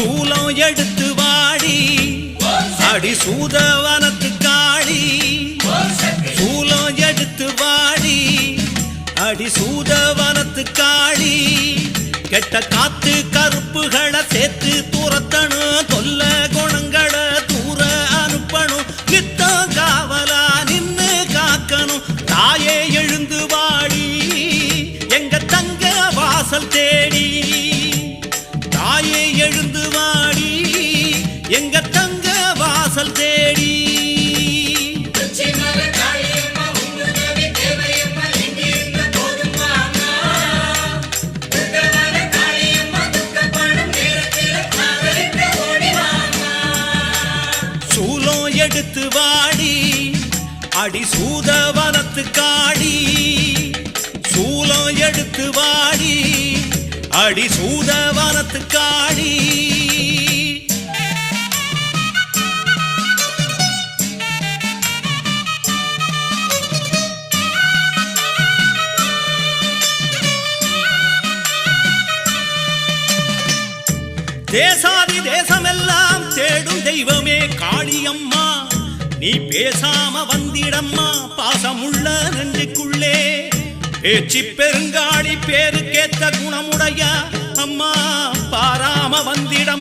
சூலம் எடுத்து வாடி. அடி சூதவனத்து காளி. சூலம் எடுத்து வாடி. அடி சூதவனத்து காளி. கெட்ட காத்து கருப்புகளை சேர்த்து துரத்தணும் தொல்ல குணங்களை தூர அனுப்பணும் நித்தம் காவலா நின்று காக்கணும் தாயே எழுந்து வாடி. எங்க தங்க வாசல் தேடி. எங்க தங்க வாசல் தேடி. சூலம் எடுத்து வாடி அடி சூத வனத்து காடி. சூலம் எடுத்து வாடி அடி சூத வனத்து காடி. தேசாதி தேசமெல்லாம் தேடும் தெய்வமே காளியம்மா. நீ பேசாம வந்திடம்மா பாசமுள்ள நெஞ்சுக்குள்ளே. பேச்சு பெருங்காளி பேருக்கேத்த குணமுடைய அம்மா பாராம வந்திடம்